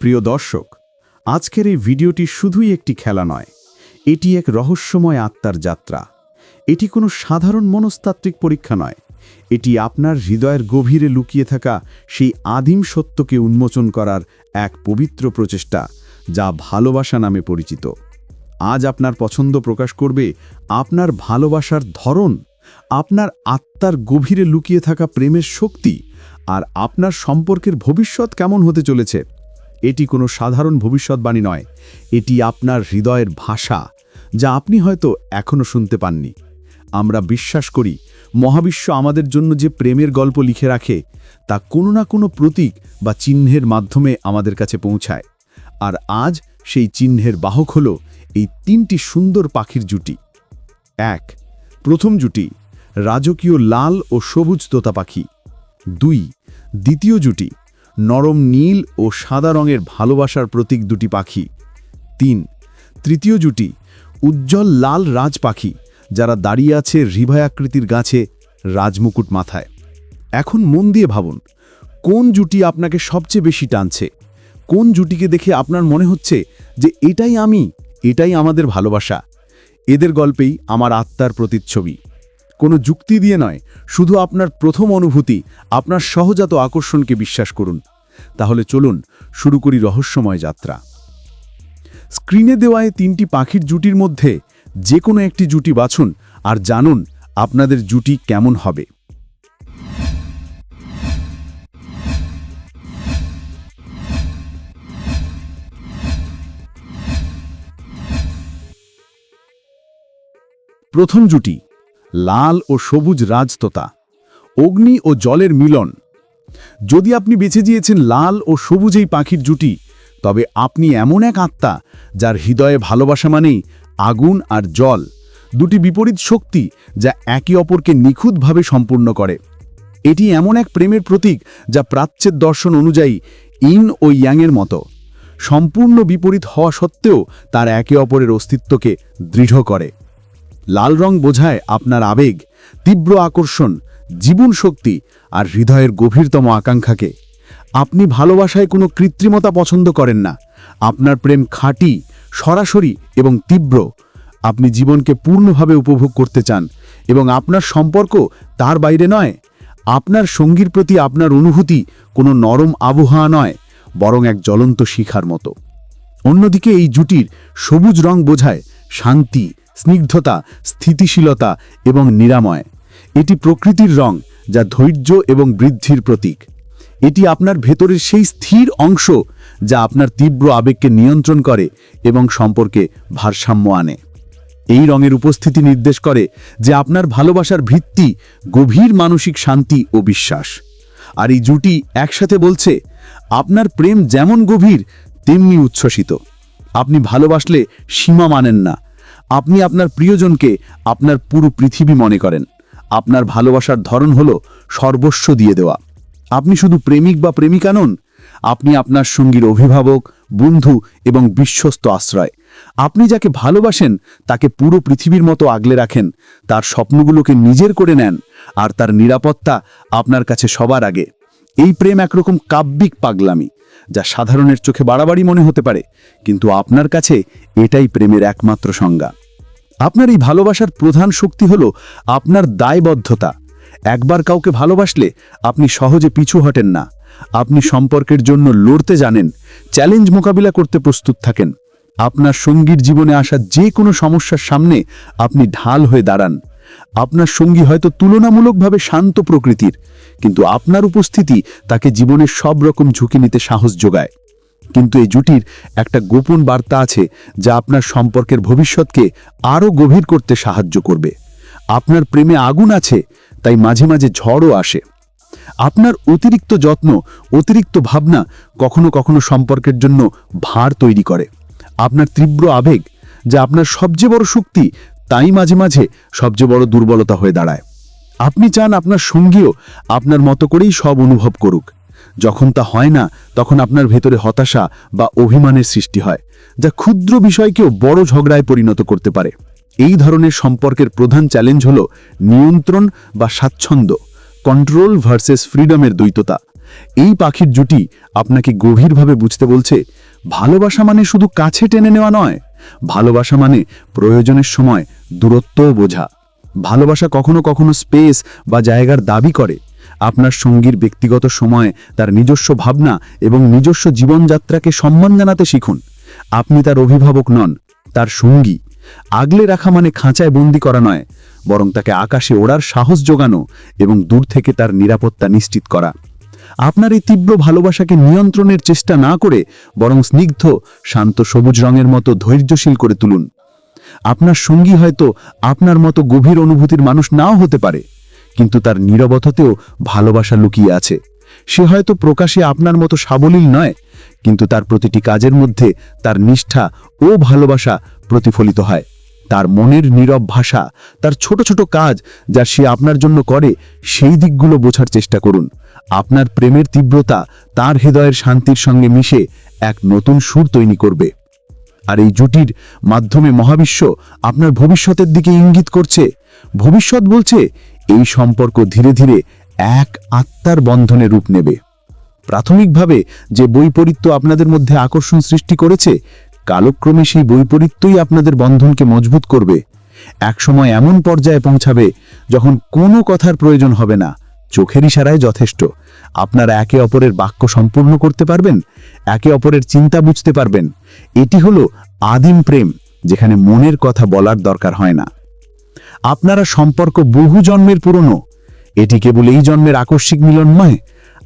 প্রিয় দর্শক, আজকের এই ভিডিওটি শুধুই একটি খেলা নয়, এটি এক রহস্যময় আত্মার যাত্রা। এটি কোনো সাধারণ মনস্তাত্ত্বিক পরীক্ষা নয়, এটি আপনার হৃদয়ের গভীরে লুকিয়ে থাকা সেই আদিম সত্যকে উন্মোচন করার এক পবিত্র প্রচেষ্টা, যা ভালোবাসা নামে পরিচিত। আজ আপনার পছন্দ প্রকাশ করবে আপনার ভালোবাসার ধরন, আপনার আত্মার গভীরে লুকিয়ে থাকা প্রেমের শক্তি, আর আপনার সম্পর্কের ভবিষ্যৎ কেমন হতে চলেছে এটি কোনো সাধারণ ভবিষ্যৎবাণী নয়। এটি আপনার হৃদয়ের ভাষা, যা আপনি হয়তো এখনও শুনতে পাননি। আমরা বিশ্বাস করি, মহাবিশ্ব আমাদের জন্য যে প্রেমের গল্প লিখে রাখে, তা কোনো না কোনো প্রতীক বা চিহ্নের মাধ্যমে আমাদের কাছে পৌঁছায়। আর আজ সেই চিহ্নের বাহক হল এই তিনটি সুন্দর পাখির জুটি। এক, প্রথম জুটি, রাজকীয় লাল ও সবুজ তোতা পাখি। দুই, দ্বিতীয় জুটি নরম নীল ও সাদা রঙের ভালোবাসার প্রতীক দুটি পাখি। তিন, তৃতীয় জুটি, উজ্জ্বল লাল রাজ পাখি, যারা দাঁড়িয়ে আছে রিভায়াকৃতির গাছে রাজমুকুট মাথায়। এখন মন দিয়ে ভাবুন, কোন জুটি আপনাকে সবচেয়ে বেশি টানছে? কোন জুটিকে দেখে আপনার মনে হচ্ছে যে এটাই আমি, এটাই আমাদের ভালোবাসা? এদের গল্পেই আমার আত্মার প্রতিচ্ছবি। কোনো যুক্তি দিয়ে নয়, শুধু আপনার প্রথম অনুভূতি, আপনার সহজাত আকর্ষণকে বিশ্বাস করুন। তাহলে চলুন শুরু করি রহস্যময় যাত্রা। স্ক্রিনে দেওয়ায় তিনটি পাখির জুটির মধ্যে যে কোনো একটি জুটি বাছুন আর জানুন আপনাদের জুটি কেমন হবে। প্রথম জুটি লাল ও সবুজ রাজতোতা, অগ্নি ও জলের মিলন। যদি আপনি বেছে দিয়েছেন লাল ও সবুজ এই পাখির জুটি, তবে আপনি এমন এক আত্মা যার হৃদয়ে ভালোবাসা মানেই আগুন আর জল, দুটি বিপরীত শক্তি যা একে অপরকে নিখুঁতভাবে সম্পূর্ণ করে। এটি এমন এক প্রেমের প্রতীক যা প্রাচ্যের দর্শন অনুযায়ী ইন ও ইয়াংয়ের মতো। সম্পূর্ণ বিপরীত হওয়া সত্ত্বেও তার একে অপরের অস্তিত্বকে দৃঢ় করে। লাল রং বোঝায় আপনার আবেগ, তীব্র আকর্ষণ, জীবন শক্তি আর হৃদয়ের গভীরতম আকাঙ্ক্ষাকে। আপনি ভালোবাসায় কোনো কৃত্রিমতা পছন্দ করেন না। আপনার প্রেম খাঁটি, সরাসরি এবং তীব্র। আপনি জীবনকে পূর্ণভাবে উপভোগ করতে চান এবং আপনার সম্পর্ক তার বাইরে নয়। আপনার সঙ্গীর প্রতি আপনার অনুভূতি কোনো নরম আবহাওয়া নয়, বরং এক জ্বলন্ত শিখার মতো। অন্যদিকে এই জুটির সবুজ রং বোঝায় শান্তি, স্নিগ্ধতা, স্থিতিশীলতা এবং নিরাময়। এটি প্রকৃতির রং, যা ধৈর্য এবং বৃদ্ধির প্রতীক। এটি আপনার ভেতরের সেই স্থির অংশ, যা আপনার তীব্র আবেগকে নিয়ন্ত্রণ করে এবং সম্পর্কে ভারসাম্য আনে। এই রঙের উপস্থিতি নির্দেশ করে যে আপনার ভালোবাসার ভিত্তি গভীর মানসিক শান্তি ও বিশ্বাস। আর এই জুটি একসাথে বলছে, আপনার প্রেম যেমন গভীর, তেমনি উচ্ছ্বসিত। আপনি ভালোবাসলে সীমা মানেন না। আপনি আপনার প্রিয়জনকে আপনার পুরো পৃথিবী মনে করেন। আপনার ভালোবাসার ধরন হল সর্বস্ব দিয়ে দেওয়া। আপনি শুধু প্রেমিক বা প্রেমিকা নন, আপনি আপনার সঙ্গীর অভিভাবক, বন্ধু এবং বিশ্বস্ত আশ্রয়। আপনি যাকে ভালোবাসেন, তাকে পুরো পৃথিবীর মতো আগলে রাখেন, তার স্বপ্নগুলোকে নিজের করে নেন, আর তার নিরাপত্তা আপনার কাছে সবার আগে। এই প্রেম একরকম কাব্যিক পাগলামি। যা সাধারণের চোখে বাড়াবাড়ি মনে হতে পারে, কিন্তু আপনার কাছে এটাই প্রেমের একমাত্র সংজ্ঞা। আপনার এই ভালোবাসার প্রধান শক্তি হল আপনার দায়বদ্ধতা। একবার কাউকে ভালোবাসলে আপনি সহজে পিছু হটেন না। আপনি সম্পর্কের জন্য লড়তে জানেন, চ্যালেঞ্জ মোকাবিলা করতে প্রস্তুত থাকেন। আপনার সঙ্গীর জীবনে আসা যে কোনো সমস্যার সামনে আপনি ঢাল হয়ে দাঁড়ান। আপনার সঙ্গী হয়তো তুলনামূলকভাবে শান্ত প্রকৃতির কিন্তু আপনার উপস্থিতি তাকে জীবনের সব রকম ঝুঁকি নিতে সাহস যোগায়। কিন্তু এই জুটির একটা গোপন বার্তা আছে যা আপনার সম্পর্কের ভবিষ্যৎকে আরও গভীর করতে সাহায্য করবে। আপনার প্রেমে আগুন আছে, তাই মাঝে মাঝে ঝড়ও আসে। আপনার অতিরিক্ত যত্ন, অতিরিক্ত ভাবনা কখনো কখনো সম্পর্কের জন্য ভার তৈরি করে। আপনার তীব্র আবেগ, যা আপনার সবচেয়ে বড় শক্তি, তাই মাঝে মাঝে সবচেয়ে বড় দুর্বলতা হয়ে দাঁড়ায়। আপনি চান আপনার সঙ্গীও আপনার মতো করেই সব অনুভব করুক। যখন তা হয় না, তখন আপনার ভেতরে হতাশা বা অভিমানের সৃষ্টি হয়, যা ক্ষুদ্র বিষয়কেও বড় ঝগড়ায় পরিণত করতে পারে। এই ধরনের সম্পর্কের প্রধান চ্যালেঞ্জ হল নিয়ন্ত্রণ বা স্বাচ্ছন্দ্য কন্ট্রোল ভার্সেস ফ্রিডমের দ্বৈততা। এই পাখির জুটি আপনাকে গভীরভাবে বুঝতে বলছে, ভালোবাসা মানে শুধু কাছে টেনে নেওয়া নয়, ভালোবাসা মানে প্রয়োজনের সময় দূরত্বও বোঝা। ভালোবাসা কখনো কখনো স্পেস বা জায়গার দাবি করে। আপনার সঙ্গীর ব্যক্তিগত সময়, তার নিজস্ব ভাবনা এবং নিজস্ব জীবনযাত্রাকে সম্মান জানাতে শিখুন। আপনি তার অভিভাবক নন, তার সঙ্গী। আগলে রাখা মানে খাঁচায় বন্দি করা নয়, বরং তাকে আকাশে ওড়ার সাহস যোগানো এবং দূর থেকে তার নিরাপত্তা নিশ্চিত করা। আপনার এই তীব্র ভালোবাসাকে নিয়ন্ত্রণের চেষ্টা না করে, বরং স্নিগ্ধ, শান্ত সবুজ রঙের মতো ধৈর্যশীল করে তুলুন। আপনার সঙ্গী হয়তো আপনার মতো গভীর অনুভূতির মানুষ নাও হতে পারে, কিন্তু তার নীরবতাতেও ভালোবাসা লুকিয়ে আছে। সে হয়তো প্রকাশে আপনার মতো সাবলীল নয়, কিন্তু তার প্রতিটি কাজের মধ্যে তার নিষ্ঠা ও ভালোবাসা প্রতিফলিত হয়। তার মনের নীরব ভাষা, তার ছোট ছোট কাজ যা সে আপনার জন্য করে, সেই দিকগুলো বোঝার চেষ্টা করুন। আপনার প্রেমের তীব্রতা তার হৃদয়ের শান্তির সঙ্গে মিশে এক নতুন সুর তৈরি করবে। আর এই জুটির মাধ্যমে মহাবিশ্ব আপনার ভবিষ্যতের দিকে ইঙ্গিত করছে। ভবিষ্যৎ বলছে, এই সম্পর্ক ধীরে ধীরে এক আত্মার বন্ধনে রূপ নেবে। প্রাথমিকভাবে যে বৈপরীত্য আপনাদের মধ্যে আকর্ষণ সৃষ্টি করেছে, কালক্রমে সেই বৈপরীত্যই আপনাদের বন্ধনকে মজবুত করবে। একসময় এমন পর্যায়ে পৌঁছাবে যখন কোনো কথার প্রয়োজন হবে না। চোখের ইশারায় যথেষ্ট। আপনারা একে অপরের বাক্য সম্পূর্ণ করতে পারবেন একে অপরের চিন্তা বুঝতে পারবেন। এটি হলো আদিম প্রেম, যেখানে মনের কথা বলার দরকার হয় না। আপনারা সম্পর্ক বহু জন্মের পুরনো। এটি কেবল এই জন্মের আকস্মিক মিলন নয়।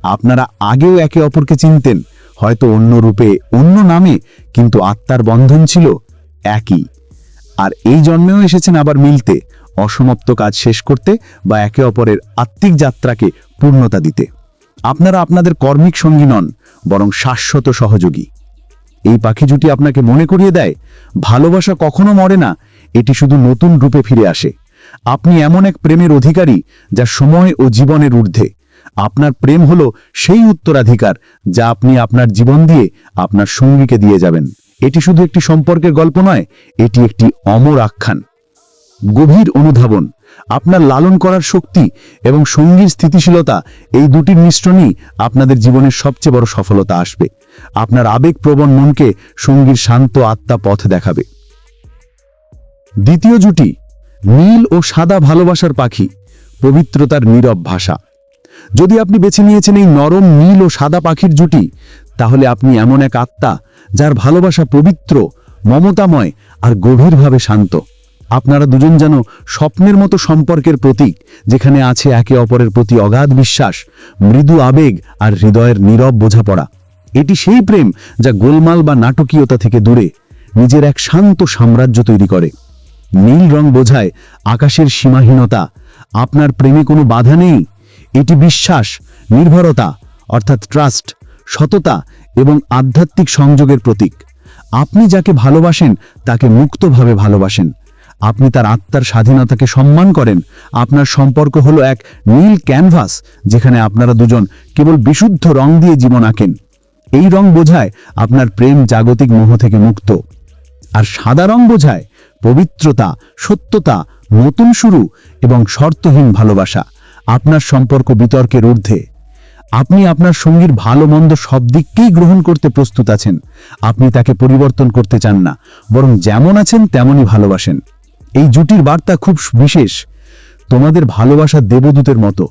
আপনারা আগেও একে অপরকে চিনতেন, হয়তো অন্য রূপে, অন্য নামে, কিন্তু আত্মার বন্ধন ছিল একই। আর এই জন্মেও এসেছেন আবার মিলতে, অসমাপ্ত কাজ শেষ করতে বা একে অপরের আত্মিক যাত্রাকে পূর্ণতা দিতে। আপনারা আপনাদের কর্মিক সঙ্গী নন, বরং শাশ্বত সহযোগী। এই পাখি জুটি আপনাকে মনে করিয়ে দেয়, ভালোবাসা কখনো মরে না, এটি শুধু নতুন রূপে ফিরে আসে। আপনি এমন এক প্রেমের অধিকারী যা সময় ও জীবনের ঊর্ধ্বে। আপনার প্রেম হলো সেই উত্তরাধিকার যা আপনি আপনার জীবন দিয়ে আপনার সঙ্গীকে দিয়ে যাবেন। এটি শুধু একটি সম্পর্কের গল্প নয়, এটি একটি অমর আখ্যান। গভীর অনুধাবন আপনার লালন করার শক্তি এবং সঙ্গীর স্থিতিশীলতা এই দুটির মিশ্রণই আপনাদের জীবনের সবচেয়ে বড় সফলতা আসবে। আপনার আবেগপ্রবণ মনকে সঙ্গীর শান্ত আত্মা পথ দেখাবে। দ্বিতীয় জুটি, নীল ও সাদা ভালোবাসার পাখি, পবিত্রতার নীরব ভাষা। যদি আপনি বেছে নিয়েছেন এই নরম, নীল ও সাদা পাখির জুটি, তাহলে আপনি এমন এক আত্মা যার ভালোবাসা পবিত্র, মমতাময় আর গভীরভাবে শান্ত। আপনারা দুজন যেন স্বপ্নের মতো সম্পর্কের প্রতীক, যেখানে আছে একে অপরের প্রতি অগাধ বিশ্বাস, মৃদু আবেগ আর হৃদয়ের নীরব বোঝাপড়া। এটি সেই প্রেম যা গোলমাল বা নাটকীয়তা থেকে দূরে, নিজের এক শান্ত সাম্রাজ্য তৈরি করে। নীল রং বোঝায় আকাশের সীমাহীনতা, আপনার প্রেমে কোনো বাধা নেই, এটি বিশ্বাস, নির্ভরতা, অর্থাৎ ট্রাস্ট সততা এবং আধ্যাত্মিক সংযোগের প্রতীক। আপনি যাকে ভালোবাসেন, তাকে মুক্তভাবে ভালোবাসেন। আপনি তার আত্মার স্বাধীনতাকে সম্মান করেন। আপনার সম্পর্ক হলো এক নীল ক্যানভাস, যেখানে আপনারা দুজন কেবল বিশুদ্ধ রং দিয়ে জীবন আঁকেন। এই রং বোঝায় আপনার প্রেম জাগতিক মোহ থেকে মুক্ত। আর সাদা রং বোঝায় পবিত্রতা, সত্যতা, নতুন শুরু এবং শর্তহীন ভালোবাসা, আপনার সম্পর্ক বিতর্কের ঊর্ধ্বে। আপনি আপনার সঙ্গীর ভালো মন্দ সব দিককেই গ্রহণ করতে প্রস্তুত আছেন। আপনি তাকে পরিবর্তন করতে চান না, বরং যেমন আছেন তেমনই ভালোবাসেন। এই জুটির বার্তা খুব বিশেষ। তোমাদের ভালোবাসা দেবদূতের মতো।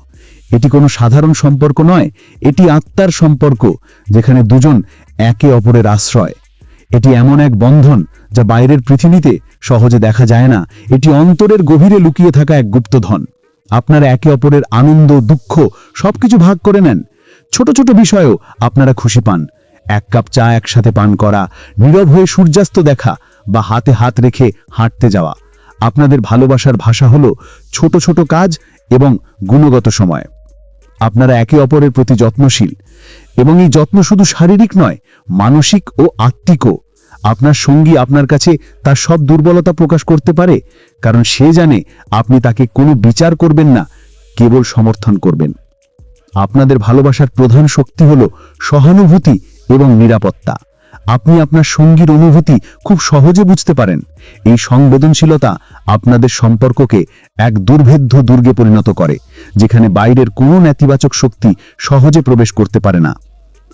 এটি কোনো সাধারণ সম্পর্ক নয়, এটি আত্মার সম্পর্ক, যেখানে দুজন একে অপরের আশ্রয়। এটি এমন এক বন্ধন যা বাইরের পৃথিবীতে সহজে দেখা যায় না। এটি অন্তরের গভীরে লুকিয়ে থাকা এক গুপ্তধন। আপনারা একে অপরের আনন্দ, দুঃখ সবকিছু ভাগ করে নেন। ছোট ছোট বিষয়েও আপনারা খুশি পান। এক কাপ চা একসাথে পান করা, নীরব হয়ে সূর্যাস্ত দেখা বা হাতে হাত রেখে হাঁটতে যাওয়া। আপনাদের ভালোবাসার ভাষা হলো ছোট ছোট কাজ এবং গুণগত সময়। আপনারা একে অপরের প্রতি যত্নশীল এবং এই যত্ন শুধু শারীরিক নয়, মানসিক ও আত্মিকও আপনার সঙ্গী আপনার কাছে তার সব দুর্বলতা প্রকাশ করতে পারে, কারণ সে জানে আপনি তাকে কোনো বিচার করবেন না, কেবল সমর্থন করবেন। আপনাদের ভালোবাসার প্রধান শক্তি হল সহানুভূতি এবং নিরাপত্তা। আপনি আপনার সঙ্গীর অনুভূতি খুব সহজে বুঝতে পারেন। এই সংবেদনশীলতা আপনাদের সম্পর্ককে এক দুর্ভেদ্য দুর্গে পরিণত করে, যেখানে বাইরের কোনো নেতিবাচক শক্তি সহজে প্রবেশ করতে পারে না।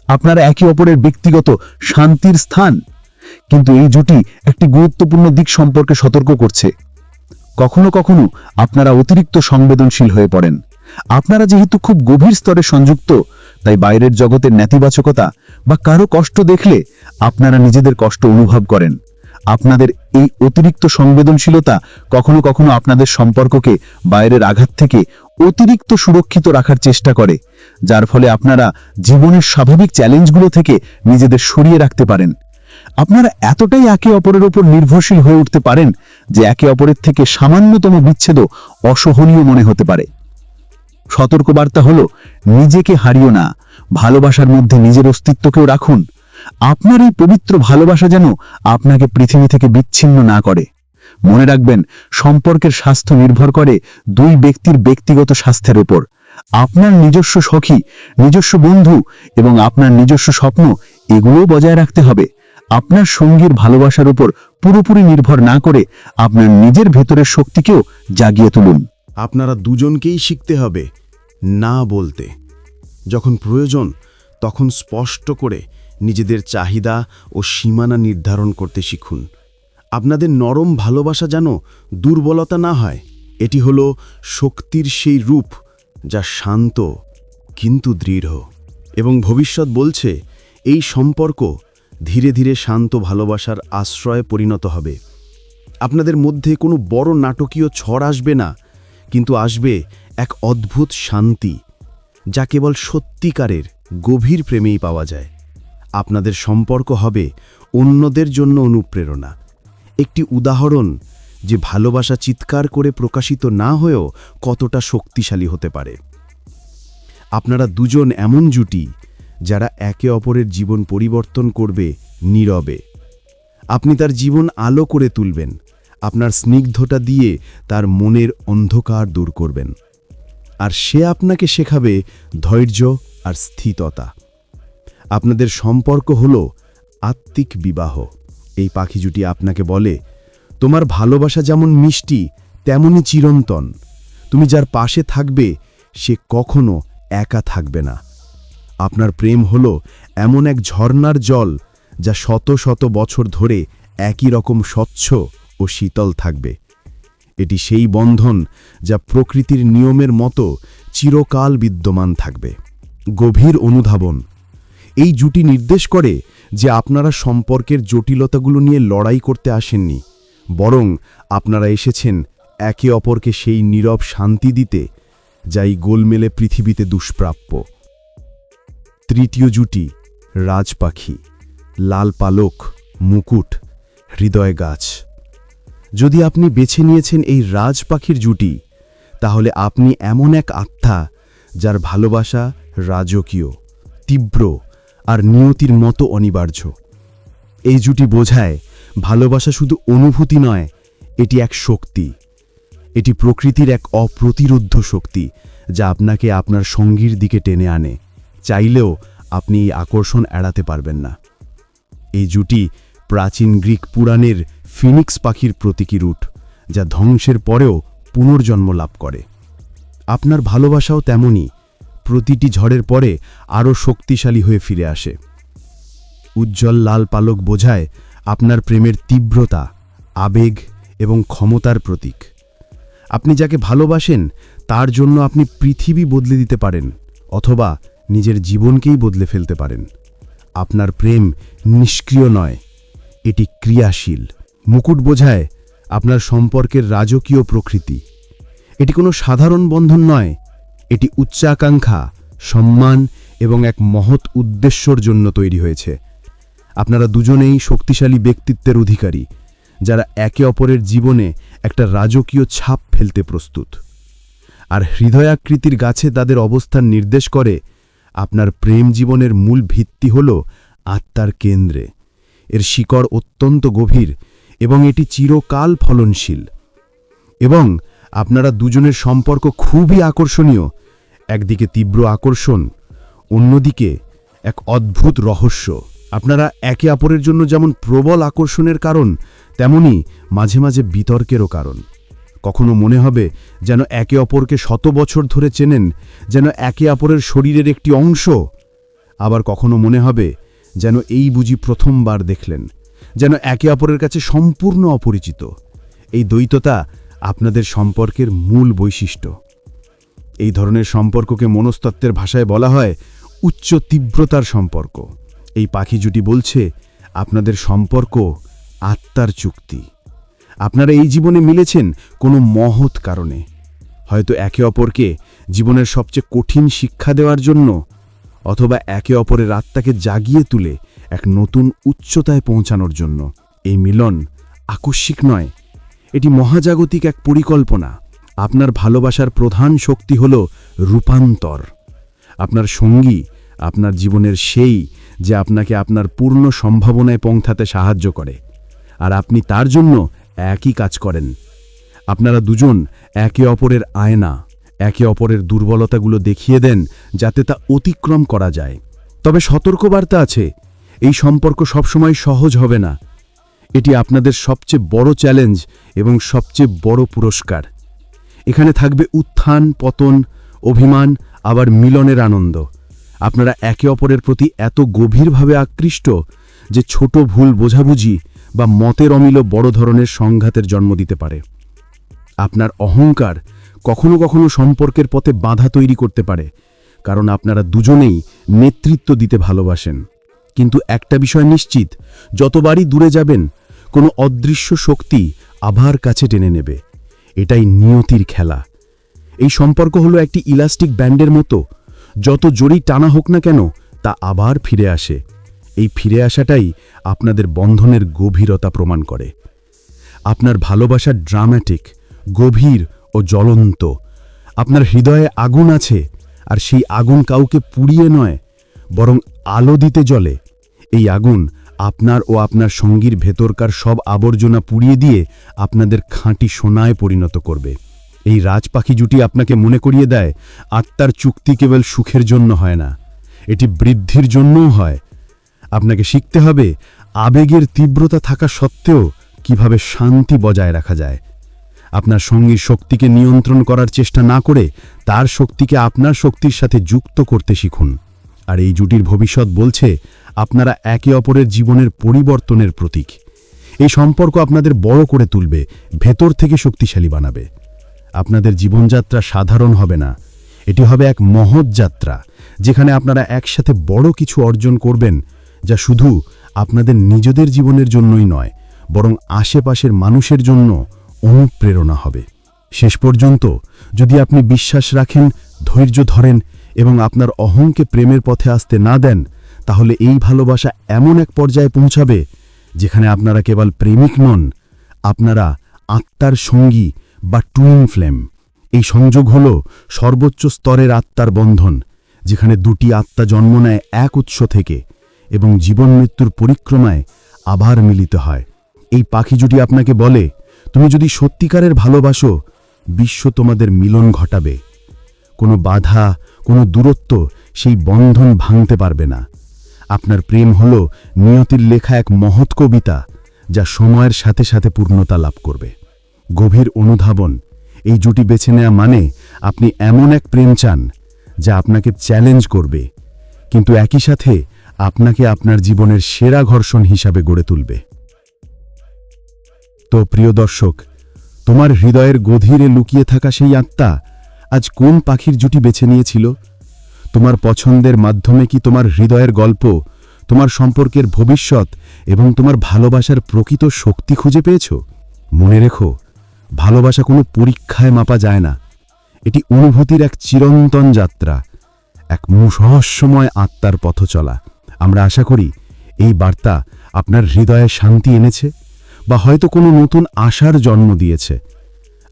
আপনারা একে অপরের ব্যক্তিগত শান্তির স্থান। কিন্তু এই জুটি একটি গুরুত্বপূর্ণ দিক সম্পর্কে সতর্ক করছে। কখনো কখনো আপনারা অতিরিক্ত সংবেদনশীল হয়ে পড়েন। আপনারা যেহেতু খুব গভীর স্তরে সংযুক্ত তাই বাইরের জগতের নেতিবাচকতা বা কারও কষ্ট দেখলে আপনারা নিজেদের কষ্ট অনুভব করেন। আপনাদের এই অতিরিক্ত সংবেদনশীলতা কখনো কখনো আপনাদের সম্পর্ককে বাইরের আঘাত থেকে অতিরিক্ত সুরক্ষিত রাখার চেষ্টা করে, যার ফলে আপনারা জীবনের স্বাভাবিক চ্যালেঞ্জগুলো থেকে নিজেদের সরিয়ে রাখতে পারেন। আপনারা এতটাই একে অপরের ওপর নির্ভরশীল হয়ে উঠতে পারেন যে একে অপরের থেকে সামান্যতম বিচ্ছেদও অসহনীয় মনে হতে পারে। সতর্কবার্তা হলো নিজেকে হারিও না। ভালোবাসার মধ্যে নিজের অস্তিত্বকেও রাখুন। আপনার এই পবিত্র ভালোবাসা যেন আপনাকে পৃথিবী থেকে বিচ্ছিন্ন না করে। মনে রাখবেন, সম্পর্কের স্বাস্থ্য নির্ভর করে দুই ব্যক্তির ব্যক্তিগত স্বাস্থ্যের উপর আপনার নিজস্ব সখী, নিজস্ব বন্ধু এবং আপনার নিজস্ব স্বপ্ন, এগুলোও বজায় রাখতে হবে। আপনার সঙ্গীর ভালোবাসার উপর পুরোপুরি নির্ভর না করে আপনার নিজের ভেতরের শক্তিকেও জাগিয়ে তুলুন। আপনারা দুজনকেই শিখতে হবে। না বলতে। যখন প্রয়োজন, তখন স্পষ্ট করে নিজেদের চাহিদা ও সীমানা নির্ধারণ করতে শিখুন। আপনাদের নরম ভালোবাসা যেন দুর্বলতা না হয়, এটি হলো শক্তির সেই রূপ যা শান্ত কিন্তু দৃঢ়। এবং ভবিষ্যৎ বলছে, এই সম্পর্ক ধীরে ধীরে শান্ত ভালোবাসার আশ্রয়ে পরিণত হবে। আপনাদের মধ্যে কোনো বড় নাটকীয় ঝড় আসবে না, কিন্তু আসবে এক অদ্ভুত শান্তি, যা কেবল সত্যিকারের গভীর প্রেমেই পাওয়া যায়। আপনাদের সম্পর্ক হবে অন্যদের জন্য অনুপ্রেরণা। একটি উদাহরণ যে ভালোবাসা চিৎকার করে প্রকাশিত না হয়েও কতটা শক্তিশালী হতে পারে। আপনারা দুজন এমন জুটি, যারা একে অপরের জীবন পরিবর্তন করবে নীরবে। আপনি তার জীবন আলো করে তুলবেন, আপনার স্নিগ্ধতা দিয়ে তার মনের অন্ধকার দূর করবেন। আর সে আপনাকে শেখাবে ধৈর্য আর স্থিততা। আপনাদের সম্পর্ক হল আত্মিক বিবাহ। এই পাখি জুটি আপনাকে বলে, তোমার ভালোবাসা যেমন মিষ্টি তেমনই চিরন্তন। তুমি যার পাশে থাকবে, সে কখনো একা থাকবে না। আপনার প্রেম হল এমন এক ঝর্নার জল, যা শত শত বছর ধরে একই রকম স্বচ্ছ ও শীতল থাকবে। এটি সেই বন্ধন যা প্রকৃতির নিয়মের মতো চিরকাল বিদ্যমান থাকবে। গভীর অনুধাবন। এই জুটি নির্দেশ করে যে আপনারা সম্পর্কের জটিলতাগুলো নিয়ে লড়াই করতে আসেননি, বরং আপনারা এসেছেন একে অপরকে সেই নীরব শান্তি দিতে, যাই গোলমেলে পৃথিবীতে দুষ্প্রাপ্য। তৃতীয় জুটি, রাজপাখি, লাল পালক, মুকুট, হৃদয় গাছ। যদি আপনি বেছে নিয়েছেন এই রাজ পাখির জুটি, তাহলে আপনি এমন এক আত্মা যার ভালোবাসা রাজকীয়, তীব্র আর নিয়তির মতো অনিবার্য। এই জুটি বোঝায় ভালোবাসা শুধু অনুভূতি নয়, এটি এক শক্তি। এটি প্রকৃতির এক অপ্রতিরোধ্য শক্তি যা আপনাকে আপনার সঙ্গীর দিকে টেনে আনে। চাইলেও আপনি এই আকর্ষণ এড়াতে পারবেন না। এই জুটি প্রাচীন গ্রিক পুরাণের ফিনিক্স পাখির প্রতীকী রুট, যা ধ্বংসের পরেও পুনর্জন্ম লাভ করে। আপনার ভালোবাসাও তেমনই, প্রতিটি ঝড়ের পরে আরও শক্তিশালী হয়ে ফিরে আসে। উজ্জ্বল লাল পালক বোঝায় আপনার প্রেমের তীব্রতা, আবেগ এবং ক্ষমতার প্রতীক। আপনি যাকে ভালোবাসেন, তার জন্য আপনি পৃথিবী বদলে দিতে পারেন, অথবা নিজের জীবনকেই বদলে ফেলতে পারেন। আপনার প্রেম নিষ্ক্রিয় নয়, এটি ক্রিয়াশীল। মুকুট বোঝায় আপনার সম্পর্কের রাজকীয় প্রকৃতি। এটি কোনো সাধারণ বন্ধন নয়, এটি উচ্চাকাঙ্ক্ষা, সম্মান এবং এক মহৎ উদ্দেশ্যর জন্য তৈরি হয়েছে। আপনারা দুজনেই শক্তিশালী ব্যক্তিত্বের অধিকারী, যারা একে অপরের জীবনে একটা রাজকীয় ছাপ ফেলতে প্রস্তুত। আর হৃদয়াকৃতির গাছে তাদের অবস্থান নির্দেশ করে, আপনার প্রেম জীবনের মূল ভিত্তি হল আত্মার কেন্দ্রে। এর শিকড় অত্যন্ত গভীর এবং এটি চিরকাল ফলনশীল। এবং আপনারা দুজনের সম্পর্ক খুবই আকর্ষণীয়। একদিকে তীব্র আকর্ষণ, অন্যদিকে এক অদ্ভুত রহস্য। আপনারা একে অপরের জন্য যেমন প্রবল আকর্ষণের কারণ, তেমনি মাঝে মাঝে বিতর্কেরও কারণ। কখনো মনে হবে যেন একে অপরকে শত বছর ধরে চেনেন, যেন একে অপরের শরীরের একটি অংশ। আবার কখনো মনে হবে যেন এই বুঝি প্রথমবার দেখলেন। যেন একে অপরের কাছে সম্পূর্ণ অপরিচিত। এই দ্বৈততা আপনাদের সম্পর্কের মূল বৈশিষ্ট্য। এই ধরনের সম্পর্ককে মনস্তত্ত্বের ভাষায় বলা হয় উচ্চ তীব্রতার সম্পর্ক। এই পাখি জুটি বলছে, আপনাদের সম্পর্ক আত্মার চুক্তি। আপনারা এই জীবনে মিলেছেন কোনো মহৎ কারণে। হয়তো একে অপরকে জীবনের সবচেয়ে কঠিন শিক্ষা দেওয়ার জন্য অথবা একে অপরের আত্মাকে জাগিয়ে তুলে এক নতুন উচ্চতায় পৌঁছানোর জন্য। এই মিলন আকস্মিক নয়। এটি মহাজাগতিক এক পরিকল্পনা। আপনার ভালোবাসার প্রধান শক্তি হল রূপান্তর। আপনার সঙ্গী, আপনার জীবনের সেই যে আপনাকে আপনার পূর্ণ সম্ভাবনায় পৌঁছাতে সাহায্য করে। আর আপনি তার জন্য একই কাজ করেন। আপনারা দুজন একে অপরের আয়না। একে অপরের দুর্বলতাগুলো দেখিয়ে দেন যাতে তা অতিক্রম করা যায়। তবে সতর্কবার্তা আছে, এই সম্পর্ক সবসময় সহজ হবে না। এটি আপনাদের সবচেয়ে বড় চ্যালেঞ্জ এবং সবচেয়ে বড় পুরস্কার। এখানে থাকবে উত্থান, পতন, অভিমান, আবার মিলনের আনন্দ। আপনারা একে অপরের প্রতি এত গভীরভাবে আকৃষ্ট যে ছোট ভুল বোঝাবুঝি বা মতের অমিল বড় ধরনের সংঘাতের জন্ম দিতে পারে। আপনার অহংকার কখনো কখনো সম্পর্কের পথে বাধা তৈরি করতে পারে, কারণ আপনারা দুজনেই নেতৃত্ব দিতে ভালোবাসেন। কিন্তু একটা বিষয় নিশ্চিত, যতবারই দূরে যাবেন, কোনো অদৃশ্য শক্তি আবার কাছে টেনে নেবে। এটাই নিয়তির খেলা। এই সম্পর্ক হলো একটি ইলাস্টিক ব্যান্ডের মতো, যত জোরেই টানা হোক না কেন, তা আবার ফিরে আসে। এই ফিরে আসাটাই আপনাদের বন্ধনের গভীরতা প্রমাণ করে। আপনার ভালোবাসা ড্রামাটিক গভীর ও জ্বলন্ত। আপনার হৃদয়ে আগুন আছে, আর সেই আগুন কাউকে পুড়িয়ে নয়, বরং আলো দিতে জ্বলে। এই আগুন আপনার ও আপনার সঙ্গীর ভেতরকার সব আবর্জনা পুড়িয়ে দিয়ে আপনাদের খাঁটি সোনায় পরিণত করবে। এই রাজপাখি জুটি আপনাকে মনে করিয়ে দেয়, আত্মার চুক্তি কেবল সুখের জন্য হয় না, এটি বৃদ্ধির জন্যও হয়। আপনাকে শিখতে হবে, আবেগের তীব্রতা থাকা সত্ত্বেও কীভাবে শান্তি বজায় রাখা যায়। আপনার সঙ্গীর শক্তিকে নিয়ন্ত্রণ করার চেষ্টা না করে তার শক্তিকে আপনার শক্তির সাথে যুক্ত করতে শিখুন। আর এই জুটির ভবিষ্যৎ বলছে আপনারা একে অপরের জীবনের পরিবর্তনের প্রতীক। এই সম্পর্ক আপনাদের বড় করে তুলবে, ভেতর থেকে শক্তিশালী বানাবে। আপনাদের জীবনযাত্রা সাধারণ হবে না। এটি হবে এক মহৎ যাত্রা, যেখানে আপনারা একসাথে বড় কিছু অর্জন করবেন, যা শুধু আপনাদের নিজেদের জীবনের জন্যই নয়, বরং আশেপাশের মানুষের জন্য অনুপ্রেরণা হবে। শেষ পর্যন্ত যদি আপনি বিশ্বাস রাখেন, ধৈর্য ধরেন এবং আপনার অহংকে প্রেমের পথে আসতে না দেন, তাহলে এই ভালোবাসা এমন এক পর্যায়ে পৌঁছাবে যেখানে আপনারা কেবল প্রেমিক নন, আপনারা আত্মার সঙ্গী বা টুইন ফ্লেম। এই সংযোগ হল সর্বোচ্চ স্তরের আত্মার বন্ধন, যেখানে দুটি আত্মা জন্ম নেয় এক উৎস থেকে এবং জীবন মৃত্যুর পরিক্রমায় আবার মিলিত হয়। এই পাখি জুটি আপনাকে বলে তুমি যদি সত্যিকারের ভালোবাসো, বিশ্ব তোমাদের মিলন ঘটাবে। কোনো বাধা, কোনো দূরত্ব সেই বন্ধন ভাঙতে পারবে না। আপনার প্রেম হল নিয়তির লেখা এক মহৎ কবিতা, যা সময়ের সাথে সাথে পূর্ণতা লাভ করবে। গভীর অনুধাবন, এই জুটি বেছে নেওয়া মানে আপনি এমন এক প্রেম চান, যা আপনাকে চ্যালেঞ্জ করবে, কিন্তু একই সাথে আপনাকে আপনার জীবনের সেরা ঘর্ষণ হিসাবে গড়ে তুলবে। তো প্রিয় দর্শক, তোমার হৃদয়ের গভীরে লুকিয়ে থাকা সেই আত্মা আজ কোন পাখির জুটি বেছে নিয়েছিল? তোমার পছন্দের মাধ্যমে কি তোমার হৃদয়ের গল্প, তোমার সম্পর্কের ভবিষ্যৎ এবং তোমার ভালোবাসার প্রকৃত শক্তি খুঁজে পেয়েছ? মনে রেখো, ভালোবাসা কোনো পরীক্ষায় মাপা যায় না। এটি অনুভূতির এক চিরন্তন যাত্রা, এক মুসহস্যময় আত্মার পথ চলা আমরা আশা করি এই বার্তা আপনার হৃদয়ে শান্তি এনেছে। বা হয়তো কোনো নতুন আশার জন্ম দিয়েছে।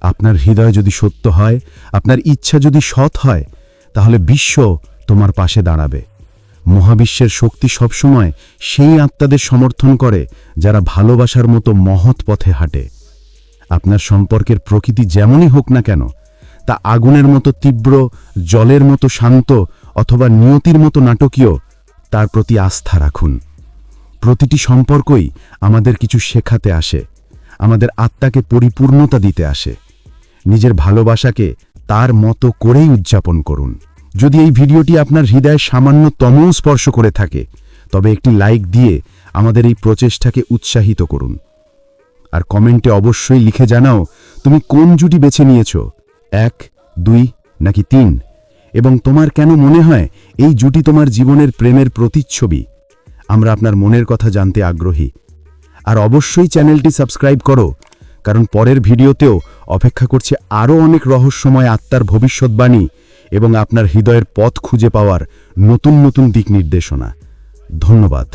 আপনার হৃদয় যদি সত্য হয়, আপনার ইচ্ছা যদি সৎ হয়, তাহলে বিশ্ব তোমার পাশে দাঁড়াবে। মহাবিশ্বের শক্তি সবসময় সেই আত্মাদের সমর্থন করে, যারা ভালোবাসার মতো মহৎ পথে হাঁটে। আপনার সম্পর্কের প্রকৃতি যেমনই হোক না কেন, তা আগুনের মতো তীব্র, জলের মতো শান্ত অথবা নিয়তির মতো নাটকীয়, তার প্রতি আস্থা রাখুন। প্রতিটি সম্পর্কই আমাদের কিছু শেখাতে আসে, আমাদের আত্মাকে পরিপূর্ণতা দিতে আসে। নিজের ভালোবাসাকে তার মতো করেই উদযাপন করুন। যদি এই ভিডিওটি আপনার হৃদয়ে সামান্যতমও স্পর্শ করে থাকে, তবে একটি লাইক দিয়ে আমাদের এই প্রচেষ্টাকে উৎসাহিত করুন। আর কমেন্টে অবশ্যই লিখে জানাও, তুমি কোন জুটি বেছে নিয়েছ? এক, দুই, নাকি তিন? এবং তোমার কেন মনে হয় এই জুটি তোমার জীবনের প্রেমের প্রতিচ্ছবি? আমরা আপনার মনের কথা জানতে আগ্রহী। আর অবশ্যই চ্যানেলটি সাবস্ক্রাইব করো, কারণ পরের ভিডিওতেও অপেক্ষা করছে আরও অনেক রহস্যময় আত্মার ভবিষ্যৎবাণী এবং আপনার হৃদয়ের পথ খুঁজে পাওয়ার নতুন নতুন দিক নির্দেশনা। ধন্যবাদ।